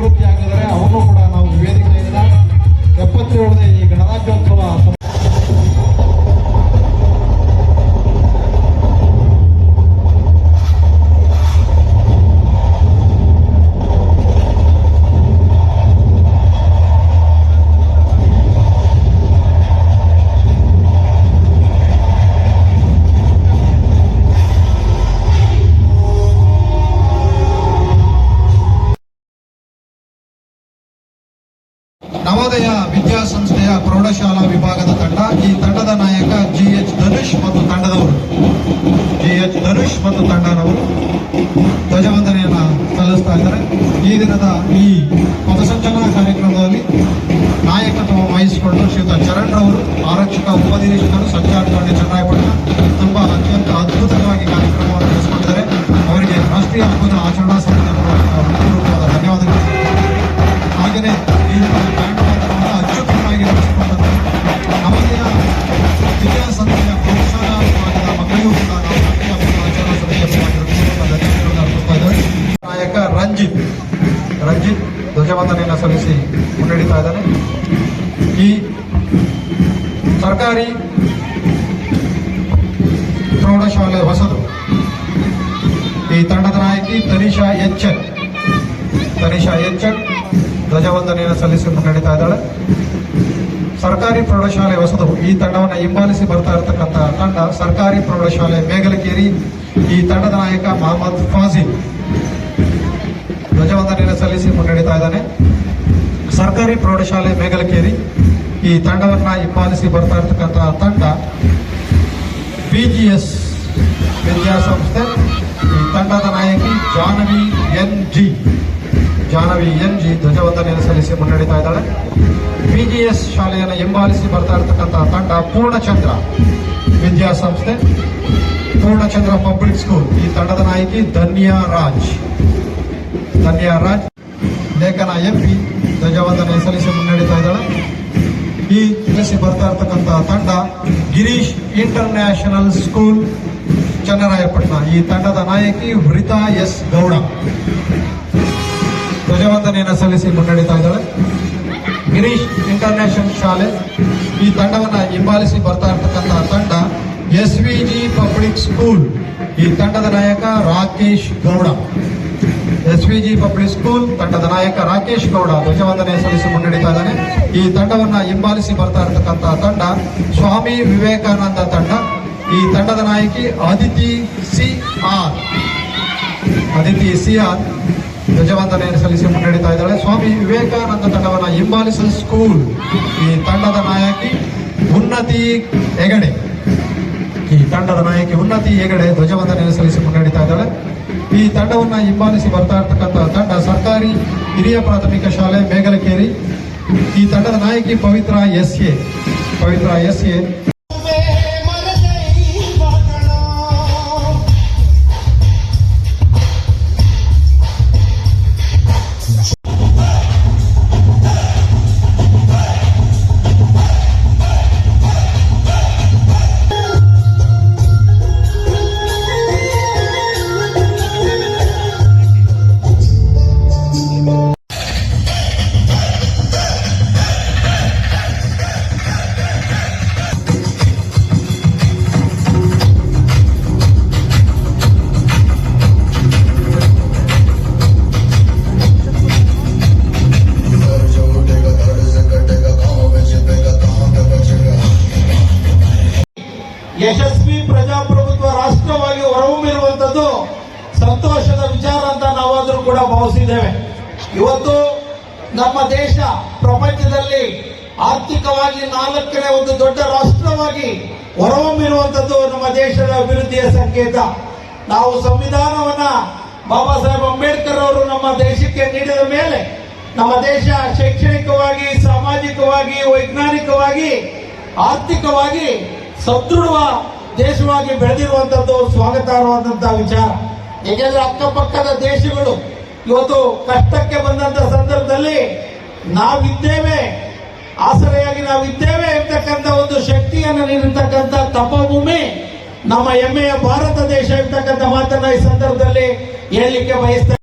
ನಿವೃತ್ತಿ ಆಗಿದ್ದಾರೆ. ಅವನು ಕೂಡ ನಾವು ವೇದಿಕೆಯಿಂದ ಎಪ್ಪತ್ತೇಳನೇ ಈ ಗಣರಾಜ್ಯೋತ್ಸವ ಪ್ರೌಢಶಾಲಾ ವಿಭಾಗದ ತಂಡ, ಈ ತಂಡದ ನಾಯಕ ಜಿ ಎಚ್ ಧನುಷ್ ಮತ್ತು ತಂಡದವರು. ಜಿ ಎಚ್ ಧನುಷ್ ಮತ್ತು ತಂಡದವರು ಧ್ವಜವಂದನೆಯನ್ನ ಸಲ್ಲಿಸ್ತಾ ಇದ್ದಾರೆ. ಈ ದಿನದ ಈ ಪಥಸಂಚಲನ ಕಾರ್ಯಕ್ರಮದಲ್ಲಿ ನಾಯಕತ್ವ ವಹಿಸಿಕೊಂಡು ಶ್ರೀಯುತ ಚರಣ್ ರವರು, ಆರಕ್ಷಕ ಉಪನಿರೀಕ್ಷಕರು ಸಂಚಾರ ಠಾಣೆ ಚನ್ನರಾಯಪಟ್ಟಣ ತುಂಬಾ ಅತ್ಯಂತ ಅದ್ಭುತವಾಗಿ ಕಾರ್ಯಕ್ರಮವನ್ನು ನಡೆಸಿಕೊಂಡಿದ್ದಾರೆ ಅವರಿಗೆ ರಾಷ್ಟ್ರೀಯ ಹಬ್ಬದ ಆಚರಣಾ ಧ್ವಜವಂದನೆಯನ್ನು ಸಲ್ಲಿಸಿ ಮುನ್ನಡೀತಾ ಇದ್ದಾನೆ. ಈ ಸರ್ಕಾರಿ ಪ್ರೌಢಶಾಲೆ ಹೊಸದು. ಈ ತಂಡದ ನಾಯಕಿ ತನಿಷಾ ಎಚ್ಚನ್ ತನಿಷಾ ಎಚ್ಚನ್ ಧ್ವಜವಂದನೆಯನ್ನು ಸಲ್ಲಿಸಿ ಮುನ್ನಡೀತಾ ಇದ್ದಾಳೆ. ಸರ್ಕಾರಿ ಪ್ರೌಢಶಾಲೆ ಹೊಸದು. ಈ ತಂಡವನ್ನು ಹಿಂಬಾಲಿಸಿ ಬರ್ತಾ ಇರತಕ್ಕಂಥ ತಂಡ ಸರ್ಕಾರಿ ಪ್ರೌಢಶಾಲೆ ಮೇಗಲಕೇರಿ ಈ ತಂಡದ ನಾಯಕ ಮಹಮ್ಮದ್ ಫಾಜಿಲ್. ಸಲ್ಲಿಸಿ ಮುನ್ನಡೀತಾ ಇದ್ದಾನೆ. ಸರ್ಕಾರಿ ಪ್ರೌಢಶಾಲೆ ಮೇಗಲಕೇರಿ ಈ ತಂಡವನ್ನ ಹಿಂಬಾಲಿಸಿ ಬರ್ತಾ ಇರತಕ್ಕಂತಹ ತಂಡ ಬಿಜಿಎಸ್ ವಿದ್ಯಾಸಂಸ್ಥೆ. ಈ ತಂಡದ ನಾಯಕಿ Janavi N G. Jahnavi N G ಧ್ವಜವಂದನೆಯನ್ನು ಸಲ್ಲಿಸಿ ಮುನ್ನಡೀತಾ ಇದ್ದಾಳೆ. ಬಿಜಿಎಸ್ ಶಾಲೆಯನ್ನು ಹಿಂಬಾಲಿಸಿ ಬರ್ತಾ ಇರತಕ್ಕಂತಹ ತಂಡ ಪೂರ್ಣಚಂದ್ರ ವಿದ್ಯಾಸಂಸ್ಥೆ. Purnachandra public school. ಈ ತಂಡದ ನಾಯಕಿ ಧನ್ಯಾ ರಾಜ್. ಧನ್ಯಾ ರಾಜ್ ಲೇಖನ ಎಂಪಿ ಧ್ವಜವಂದನೆ ಸಲ್ಲಿಸಿ ಮುನ್ನಡೀತಾ ಇದ್ದಾಳೆ. ಈ ಕೆಲಸ ಬರ್ತಾ ಇರತಕ್ಕಂತಹ ತಂಡ ಗಿರೀಶ್ ಇಂಟರ್ನ್ಯಾಷನಲ್ ಸ್ಕೂಲ್, ಚನ್ನರಾಯಪಟ್ಟಣ. ಈ ತಂಡದ ನಾಯಕಿ ವೃತಾ ಎಸ್ ಗೌಡ. ಧ್ವಜವಂದನೆಯನ್ನು ಸಲ್ಲಿಸಿ ಮುನ್ನಡೀತಾ ಇದ್ದಾಳೆ. ಗಿರೀಶ್ ಇಂಟರ್ನ್ಯಾಷನಲ್ ಶಾಲೆ. ಈ ತಂಡವನ್ನ ಹಿಂಬಾಲಿಸಿ ಬರ್ತಾ ಇರತಕ್ಕಂತಹ ತಂಡ S V G public school. ಈ ತಂಡದ ನಾಯಕ Rakesh Gowda. S V G public school ತಂಡದ ನಾಯಕ ರಾಕೇಶ್ ಗೌಡ ಧ್ವಜವಂದನೆ ಸಲ್ಲಿಸಿ ಮುನ್ನಡೀತಾ ಇದ್ದಾನೆ. ಈ ತಂಡವನ್ನ ಹಿಂಬಾಲಿಸಿ ಬರ್ತಾ ಇರತಕ್ಕಂತಹ ತಂಡ ಸ್ವಾಮಿ ವಿವೇಕಾನಂದ ತಂಡ. ಈ ತಂಡದ ನಾಯಕಿ Aditi C R. Aditi C R ಧ್ವಜವಂದನೆ ಸಲ್ಲಿಸಿ ಮುನ್ನಡೀತಾ ಇದ್ದಾಳೆ. ಸ್ವಾಮಿ ವಿವೇಕಾನಂದ ತಂಡವನ್ನ ಹಿಂಬಾಲಿಸಿದ ಸ್ಕೂಲ್ ಈ ತಂಡದ ನಾಯಕಿ ಉನ್ನತಿ ಹೆಗಡೆ. ಈ ತಂಡದ ನಾಯಕಿ ಉನ್ನತಿ ಹೆಗಡೆ ಧ್ವಜವಂದನೆ ಸಲ್ಲಿಸಿ ಮುನ್ನಡೀತಾ ಇದ್ದಾಳೆ. ಈ ತಂಡವನ್ನು ಹಿಂಬಾಲಿಸಿ ಬರ್ತಾ ಇರತಕ್ಕಂಥ ತಂಡ ಸರ್ಕಾರಿ ಹಿರಿಯ ಪ್ರಾಥಮಿಕ ಶಾಲೆ ಮೇಗಲಕೇರಿ ಈ ತಂಡದ ನಾಯಕಿ Pavitra S A. Pavitra S A. ಯಶಸ್ವಿ ಪ್ರಜಾಪ್ರಭುತ್ವ ರಾಷ್ಟ್ರವಾಗಿ ಹೊರಹೊಮ್ಮಿರುವಂತದ್ದು ಸಂತೋಷದ ವಿಚಾರ ಅಂತ ನಾವಾದರೂ ಕೂಡ ಭಾವಿಸಿದ್ದೇವೆ. ಇವತ್ತು ನಮ್ಮ ದೇಶ ಪ್ರಪಂಚದಲ್ಲಿ ಆರ್ಥಿಕವಾಗಿ ನಾಲ್ಕನೇ ಒಂದು ದೊಡ್ಡ ರಾಷ್ಟ್ರವಾಗಿ ಹೊರಹೊಮ್ಮಿರುವಂತದ್ದು ನಮ್ಮ ದೇಶದ ಅಭಿವೃದ್ಧಿಯ ಸಂಕೇತ. ನಾವು ಸಂವಿಧಾನವನ್ನ ಬಾಬಾ ಸಾಹೇಬ್ ಅಂಬೇಡ್ಕರ್ ಅವರು ನಮ್ಮ ದೇಶಕ್ಕೆ ನೀಡಿದ ಮೇಲೆ ನಮ್ಮ ದೇಶ ಶೈಕ್ಷಣಿಕವಾಗಿ, ಸಾಮಾಜಿಕವಾಗಿ, ವೈಜ್ಞಾನಿಕವಾಗಿ, ಆರ್ಥಿಕವಾಗಿ ಸದೃಢ ದೇಶವಾಗಿ ಬೆಳೆದಿರುವಂತದ್ದು ಸ್ವಾಗತಾರ್ಹವಾದಂತಹ ವಿಚಾರ. ಏಕೆಂದ್ರೆ ಅಕ್ಕಪಕ್ಕದ ದೇಶಗಳು ಇವತ್ತು ಕಷ್ಟಕ್ಕೆ ಬಂದಂತ ಸಂದರ್ಭದಲ್ಲಿ ನಾವಿದ್ದೇವೆ, ಆಸರೆಯಾಗಿ ನಾವಿದ್ದೇವೆ ಇರ್ತಕ್ಕಂಥ ಒಂದು ಶಕ್ತಿಯನ್ನು ನೀಡಿರ್ತಕ್ಕಂಥ ತಪಭೂಮಿ ನಮ್ಮ ಹೆಮ್ಮೆಯ ಭಾರತ ದೇಶ ಇರ್ತಕ್ಕಂಥ ಮಾತನ್ನ ಈ ಸಂದರ್ಭದಲ್ಲಿ ಹೇಳಲಿಕ್ಕೆ ಬಯಸ್ತೇನೆ